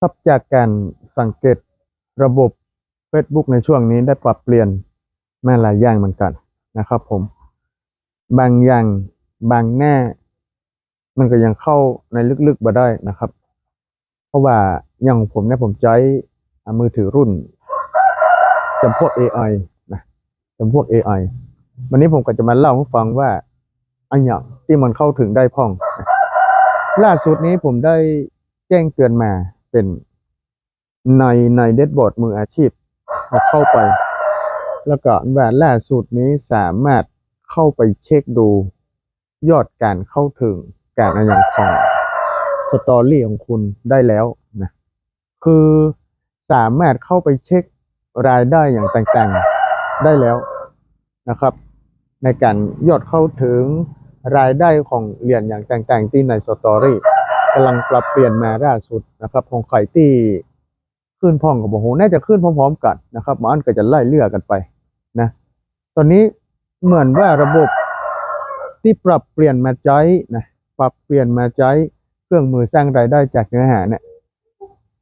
ครับจากการสังเกตระบบ Facebook ในช่วงนี้ได้ปรับเปลี่ยนมาหลายอย่างเหมือนกันนะครับผม บางอย่างบางแน่ มันก็ยังเข้าในลึกๆมาได้นะครับ เพราะว่าอย่างผมเนี่ยผมใช้มือถือรุ่นจำพวก AI นะจำพวก AI วันนี้ผมก็จะมาเล่าให้ฟังว่าอันอย่างที่มันเข้าถึงได้พ่อง ล่าสุดนี้ผมได้แจ้งเตือนมา เป็นในในเดดบอร์ดมืออาชีพเอาเข้าไป แล้วก็ว่าล่าสุดนี้สามารถเข้าไปเช็คดูยอดการเข้าถึงการอย่างของสตอรี่ของคุณได้แล้วนะคือสามารถเข้าไปเช็ครายได้อย่างต่างๆได้แล้วนะครับ ในการยอดเข้าถึงรายได้ของเหรียญอย่างต่างๆที่ในสตอรี่ กำลังปรับเปลี่ยนมาล่าสุดนะครับของใครที่ขึ้นพร้อมกับโอ้โหน่าจะขึ้นพร้อมๆกันนะครับมันก็จะไล่เลี่ยกันไปนะ ตอนนี้เหมือนว่าระบบที่ปรับเปลี่ยนมาใช้นะปรับเปลี่ยนมาใช้เครื่องมือสร้างรายได้จากเนื้อหาเนี่ย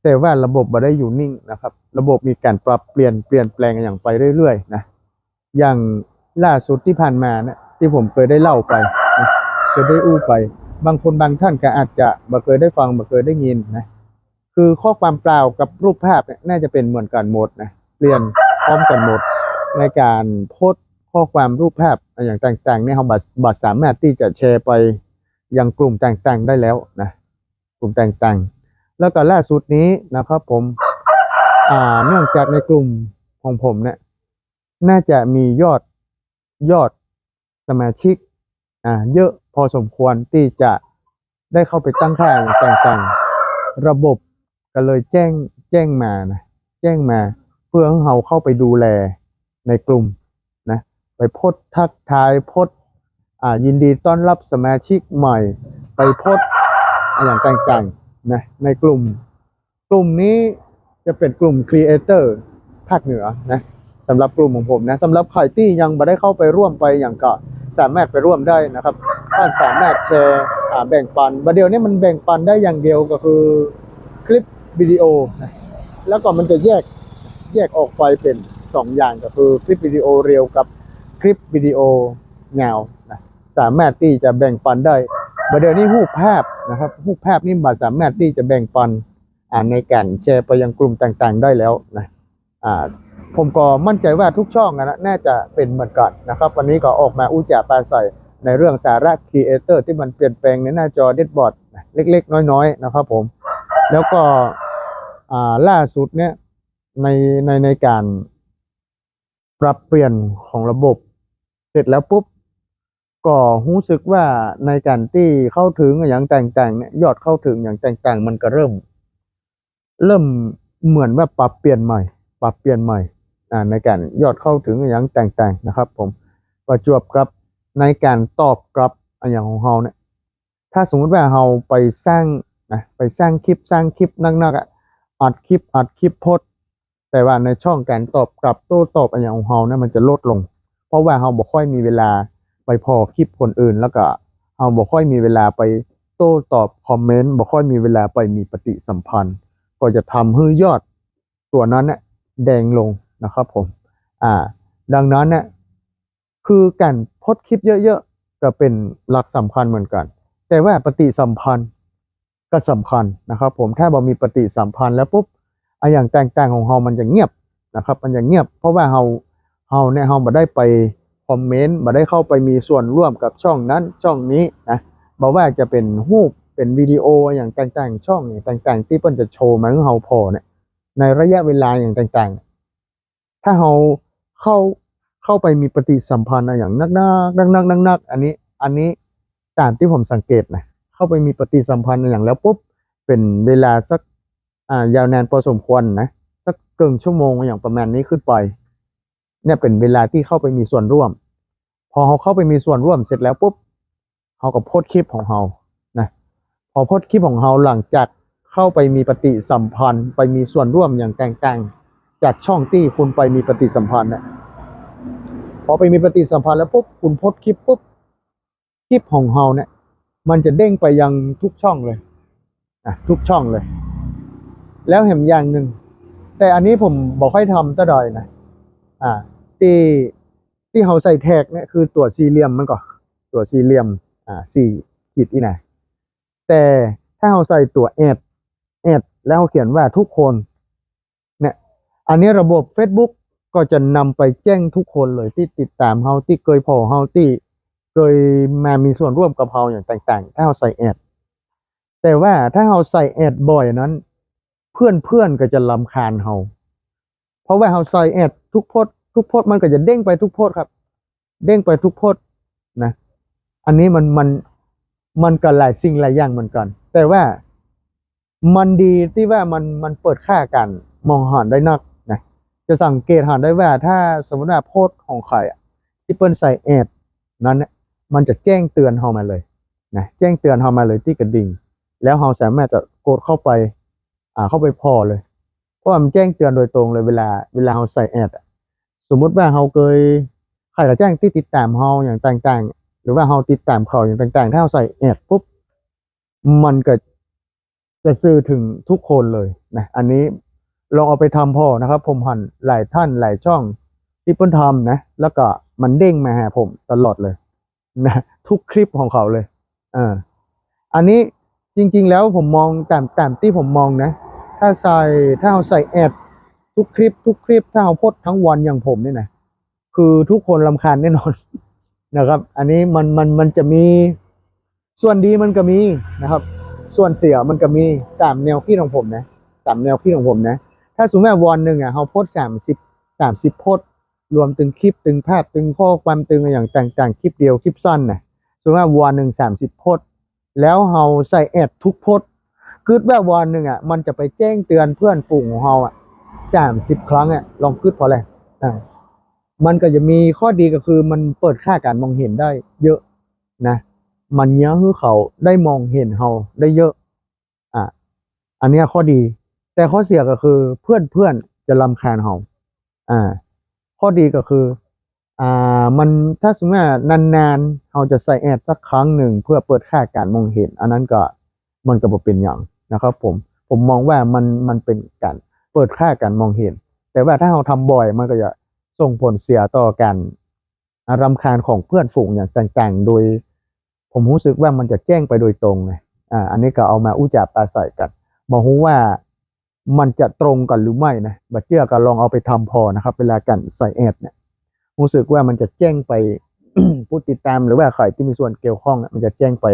แต่ว่าระบบไม่ได้อยู่นิ่งนะครับ ระบบมีการปรับเปลี่ยนเปลี่ยนแปลงอย่างไปเรื่อยๆนะอย่างล่าสุดที่ผ่านมานะที่ผมเคยได้เล่าไปนะเคยได้อู้ไป บางคนบางท่านก็อาจจะบ่เคยได้ฟังบ่เคยได้ยินนะคือข้อความเปล่ากับรูปภาพเนี่ยน่าจะเป็นเหมือนกันหมดนะเปลี่ยนพร้อมกันหมดในการโพสข้อความรูปภาพอย่างต่างๆเนี่ยเราบัตบัตรสามารถที่จะแชร์ไปยังกลุ่มต่างๆได้แล้วนะกลุ่มต่างๆ แล้วก็ล่าสุดนี้นะครับ ผมอ่าเนื่องจากในกลุ่มของผมเนี่ยน่าจะมียอดยอดสมาชิก อ่าเยอะพอสมควรที่จะได้เข้าไปตั้งค่าต่างๆ ระบบก็เลยแจ้งแจ้งมานะแจ้งมาเพื่อให้เราเข้าไปดูแลในกลุ่มนะไปพสต์ทักทายพสต์อ่ายินดีต้อนรับสมาชิกใหม่ ไปพสต์อย่างต่างๆนะในกลุ่ม กลุ่มนี้จะเป็นกลุ่มครีเอเตอร์ภาคเหนือนะสำหรับกลุ่มของผมนะสำหรับใครที่ยังไม่ได้เข้าไปร่วมไปอย่างก็ สามารถไปร่วมได้นะครับท่านสามารถแชร์แบ่งปันประเดี๋ยวนี้มันแบ่งปันได้อย่างเดียวก็คือคลิปวิดีโอ แล้วก็มันจะแยกแยกออกไปเป็นสองอย่างก็คือคลิปวิดีโอเรียวกับคลิปวิดีโอเงานะสามารถที่จะแบ่งปันได้ประเดี๋ยวนี้รูปภาพนะครับรูปภาพนี่มาสามารถที่จะแบ่งปันอ่าในการแชร์ไปยังกลุ่มต่างๆ ได้แล้วนะอ่า ผมก็มั่นใจว่าทุกช่องอะนะน่าจะเป็นเหมือนกันนะครับ วันนี้ก็ออกมาอู้จ่าปาใส่ในเรื่องสาระครีเอเตอร์ที่มันเปลี่ยนแปลงในหน้าจอเดดบอร์ดเล็ก ๆ น้อย ๆ นะครับผม แล้วก็ล่าสุดเนี่ยในในในการปรับเปลี่ยนของระบบ เสร็จแล้วปุ๊บ ก็รู้สึกว่าในการที่เข้าถึงอย่างต่างๆเนี่ยยอดเข้าถึงอย่างต่างๆ มันก็เริ่ม เริ่มเหมือนว่าปรับเปลี่ยนใหม่ ปรับเปลี่ยนใหม่ ในการยอดเข้าถึงอย่างต่างๆนะครับ ผมประจวบกับในการตอบกลับอย่างของเราเนี่ยถ้าสมมุติว่าเราไปสร้างนะไปสร้างคลิปสร้างคลิปนักๆอะอัดคลิปอัดคลิปโพสแต่ว่าในช่องการตอบกลับโต้ตอบอย่างของเราเนี่ยมันจะลดลง เพราะว่าเราบ่ค่อยมีเวลาไปพอคลิปคนอื่น แล้วก็เราบ่ค่อยมีเวลาไปโต้ตอบคอมเมนต์บ่ค่อยมีเวลาไปมีปฏิสัมพันธ์ ก็จะทำให้ยอดตัวนั้นเนี่ยแดงลง นะครับผมอ่าดังนั้นเนี่ยคือการโพสคลิปเยอะๆก็เป็นหลักสำคัญเหมือนกัน แต่ว่าปฏิสัมพันธ์ก็สำคัญนะครับ ผมถ้าบ่มีปฏิสัมพันธ์แล้วปุ๊บไอ้อย่างแต่งๆของเรามันจะเงียบนะครับ มันจะเงียบ เพราะว่าเราเราเนี่ยเราบ่ได้ไปคอมเมนต์บ่ได้เข้าไปมีส่วนร่วมกับช่องนั้นช่องนี้นะบ่ว่าจะเป็นรูปเป็นวิดีโออย่างต่างๆ ช่องอย่างต่างๆ ที่เพิ่นจะโชว์มาให้เราพอเนี่ยในระยะเวลาอย่างต่างๆ ถ้าเราเข้าเข้าไปมีปฏิสัมพันธ์อย่างนักๆนักๆนักๆอันนี้อันนี้ตามที่ผมสังเกตนะเข้าไปมีปฏิสัมพันธ์อย่างแล้วปุ๊บเป็นเวลาสักอ่ายาวนานพอสมควรนะสักเกินชั่วโมงอย่างประมาณนี้ขึ้นไปเนี่ยเป็นเวลาที่เข้าไปมีส่วนร่วม พอเขาเข้าไปมีส่วนร่วมเสร็จแล้วปุ๊บเขาก็โพสต์คลิปของเขานะพอโพสต์คลิปของเราหลังจากเข้าไปมีปฏิสัมพันธ์ ไปมีส่วนร่วมอย่างต่างๆ จากช่องที่คุณไปมีปฏิสัมพันธ์เนี่ยพอไปมีปฏิสัมพันธ์แล้วปุ๊บคุณโพสคลิปปุ๊บคลิปของเราเนี่ย มันจะเด้งไปยังทุกช่องเลยอะทุกช่องเลย แล้วเห็นอย่างหนึ่งแต่อันนี้ผมบอกให้ทำตะดอยนะอ่า ที่ที่เขาใส่แท็กเนี่ยคือตัวสี่เหลี่ยมมันก่อนตัวสี่เหลี่ยม อ่าสี่ขีดอีนะแต่ถ้าเขาใส่ตัวแอดแอดแล้วเขาเขียนว่าทุกคน อันนี้ระบบ Facebook ก็จะนำไปแจ้งทุกคนเลยที่ติดตามเขาที่เคยพอเขาที่เคยมามีส่วนร่วมกับเขาอย่างต่างๆ ถ้าเขาใส่แอดแต่ว่าถ้าเราใส่แอดบ่อยนั้น เพื่อนเพื่อนๆก็จะลำคาญเราเพราะว่าเราใส่แอดทุกโพสทุกโพสมันก็จะเด้งไปทุกโพสครับ เด้งไปทุกโพสนะ อันนี้มันมันมันก็หลายสิ่งหลายอย่างเหมือนกัน แต่ว่ามันดีที่ว่ามันมันเปิดค่ากันมองหันได้นัก จะสังเกตหันได้ว่าถ้าสมมติว่าโพสของใครอะที่เปิ้นใส่แอดนั้นเนี่ยมันจะแจ้งเตือนเรามาเลยนะแจ้งเตือนเรามาเลยที่กระดิ่ง แล้วเราสามารถจะกดเข้าไป อ่าเข้าไปพอเลย เพราะมันแจ้งเตือนโดยตรงเลยเวลาเวลาเราใส่แอดสมมุติว่าเราเคยใครก็แจ้งที่ติดตามเราอย่างต่างๆ หรือว่าเราติดตามเขาอย่างต่างๆ ถ้าเราใส่แอดปุ๊บมันก็จะสื่อถึงทุกคนเลยนะอันนี้ ลองเอาไปทำพอนะครับ ผมหันหลายท่านหลายช่องที่เพิ่นทำนะ แล้วก็มันเด้งมาหาผมตลอดเลยนะทุกคลิปของเขาเลยอ่าอันนี้จริง ๆ แล้วผมมองตามตามที่ผมมองนะ ถ้าใส่ถ้าเราใส่แอดทุกคลิป ทุกคลิปถ้าเราโพสทั้งวันอย่างผมเนี่ยนะคือทุกคนรำคาญแน่นอนนะครับ อันนี้มันมันมันจะมีส่วนดีมันก็มีนะครับ ส่วนเสียมันก็มีตามแนวคิดของผมนะตามแนวคิดของผมนะ ถ้าสมมติว่าวันหนึ่งอะเราโพสสามสิบสามสิบโพสรวมตึงคลิปตึงภาพตึงข้อความตึงอะไรอย่างต่างๆคลิปเดียวคลิปสั้นนะสมมติว่าวันหนึ่งสามสิบโพสแล้วเราใส่แอดทุกโพสคือแบบวันหนึ่งอะมันจะไปแจ้งเตือนเพื่อนฝูงของเราอะสามสิบครั้งอะลองคิดพอเลยอ่ามันก็จะมีข้อดีก็คือมันเปิดค่าการมองเห็นได้เยอะนะ มันเนี้ยให้เขาได้มองเห็นเราได้เยอะ อะ อันนี้ข้อดี แต่ข้อเสียก็คือเพื่อนเพื่อนๆจะรำคาญเราอ่า ข้อดีก็คือ อ่า มันถ้าสมมติว่านานๆเราจะใส่แอดสักครั้งหนึ่งเพื่อเปิดค่าการมองเห็น อันนั้นก็มันก็บเป็นอย่างนะครับ ผมผมมองว่ามันมันเป็นการเปิดค่าการมองเห็น แต่ว่าถ้าเราทำบ่อยมันก็จะส่งผลเสียต่อการอารำคาญของเพื่อนฝูงอย่างต่างๆ โดย ผมรู้สึกว่ามันจะแจ้งไปโดยตรงไงอ่า อันนี้ก็เอามาอุจจาราศัยกันบอกว่า มันจะตรงกันหรือไม่นะบัดเจือก็ลองเอาไปทำพอนะครับ เวลากันใส่แอดเนี่ยรู้สึกว่ามันจะแจ้งไปผู้ติดตามหรือว่าใครที่มีส่วนเกี่ยวข้องมันจะแจ้งไป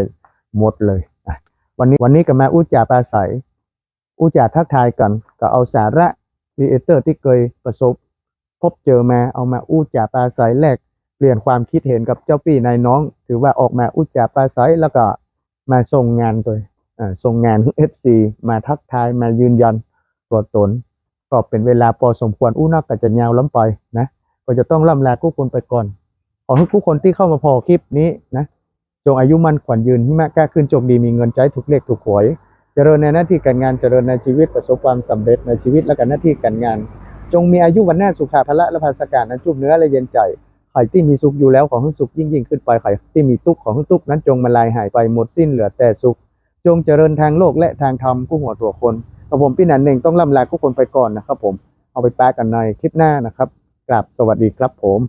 หมดเลยวันนี้วันนี้ก็มาอุจจาปราศัยอุจจาทักทายกันก็เอาสาระครีเอเตอร์ที่เคยประสบ พบเจอมาเอามาอุจจาปราศัยแลกเปลี่ยนความคิดเห็นกับเจ้าพี่นายน้อง ถือว่าออกมาอุจจาปราศัยแล้วก็มาส่งงานตัวส่งงานเอฟซีมาทักทายมายืนยัน ตัวตน ก็เป็นเวลาพอสมควรอู้นักก็จะยาวล้ำไปนะ ก็จะต้องล่ำลาทุกคนไปก่อน ขอให้ทุกคนที่เข้ามาพอคลิปนี้นะจงอายุมั่นขวัญยืนที่มากกล้าขึ้นจงดีมีเงินใจถูกเลขถูกหวย เจริญในหน้าที่การงานเจริญในชีวิตประสบความสำเร็จในชีวิตและการหน้าที่การงาน จงมีอายุวันหน้าสุขาภละและภาสการนั้นจุบเนื้อและเย็นใจใครที่มีสุขอยู่แล้วขอให้สุขยิ่งยิ่งขึ้นไปใครที่มีทุกข์ขอให้ทุกข์นั้นจงมาลายหายไปหมดสิ้นเหลือแต่สุข จงเจริญทางโลกและทางธรรมผู้หัวตัวคน กับผมพี่นันเองต้องล่ำลาทุกคนไปก่อนนะครับผมเอาไปแปะกันในคลิปหน้านะครับกราบสวัสดีครับผม